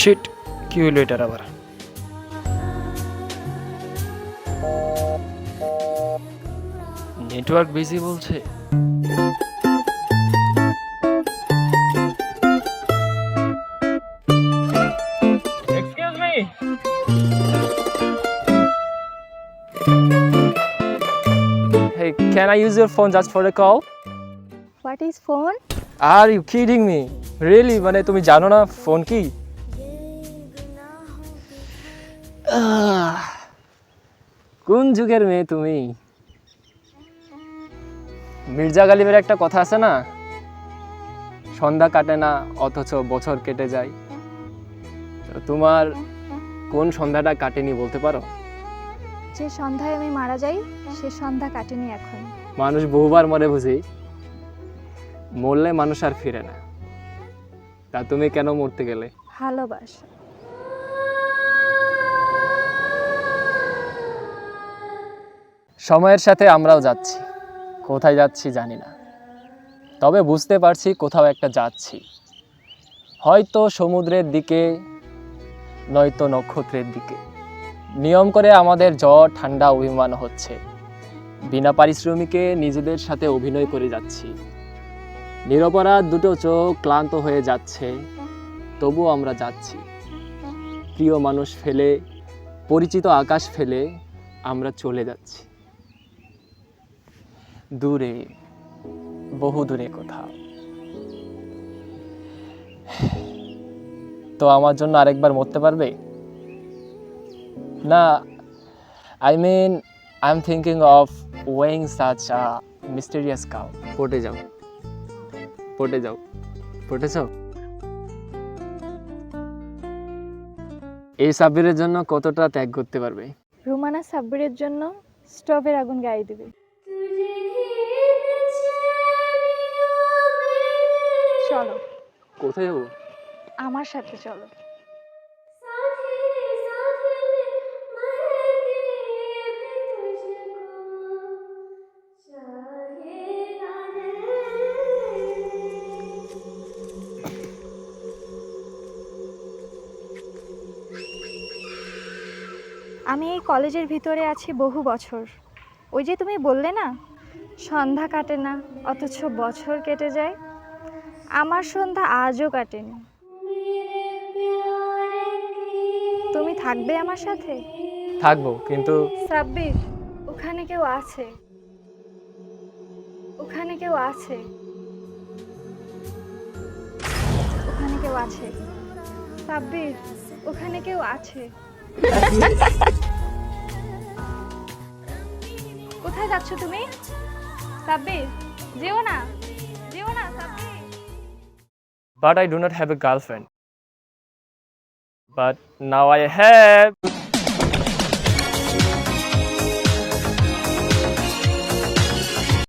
Sheet কি হইল এটার আবার? নেটওয়ার্ক বিজি বলছে। Excuse Hey, can I use your phone just for a call? What is phone are you kidding me really মানে তুমি জানো না ফোন কি? কোন যুগের মেয়ে তুমি? মির্জা গালিবের একটা কথা আছে না? সন্ধ্যা কাটে না অথচ বছর কেটে যায়। তো তোমার কোন সন্ধ্যাটা কাটেনি বলতে পারো? যে সন্ধ্যায় আমি মারা যাই সে সন্ধ্যা কাটেনি এখন। মানুষ বহুবার মরে বুঝি। মরলে মানুষ আর ফিরে না। তা তুমি কেন মরতে গেলে? ভালোবাসা। সময়ের সাথে আমরাও যাচ্ছি। কোথায় যাচ্ছি জানি না। তবে বুঝতে পারছি কোথাও একটা যাচ্ছি। হয়তো সমুদ্রের দিকে, নয়তো নক্ষত্রের দিকে। নিয়ম করে আমাদের জ্বর, ঠান্ডা, অভিমান হচ্ছে। বিনা পারিশ্রমিকে নিজেদের সাথে অভিনয় করে যাচ্ছি। নিরপরাধ দুটো চোখ ক্লান্ত হয়ে যাচ্ছে, তবুও আমরা যাচ্ছি। প্রিয় মানুষ ফেলে, পরিচিত আকাশ ফেলে আমরা চলে যাচ্ছি। দূরে বহু দূরে কোথাও। তো আমার জন্য আরেকবার মরতে পারবে? না I mean I am thinking of ওয়েং such a mysterious cow পটে যাও। পটে যাও। পটেছ এই সাব্বিরের জন্য কতটা ত্যাগ করতে পারবে? রুমানা সাব্বিরের জন্য স্টোভের আগুন গায়ে দিবে। কোথায় যাব? আমার সাথে চলো। আমি এই কলেজের ভিতরে আছি বহু বছর। ওই যে তুমি বললে না, সন্ধ্যা কাটে না, অথচ বছর কেটে যায়। আমার সন্ধ্যা আজও কাটেনি। তুমি থাকবে আমার সাথে? থাকব কিন্তু সাব্বির ওখানে কেউ আছে? ওখানে কেউ আছে? ওখানে কেউ আছে? সাব্বির ওখানে কেউ আছে? কোথায় যাচ্ছ তুমি? সাব্বির যেও না। But I do not have a girlfriend. But now I have.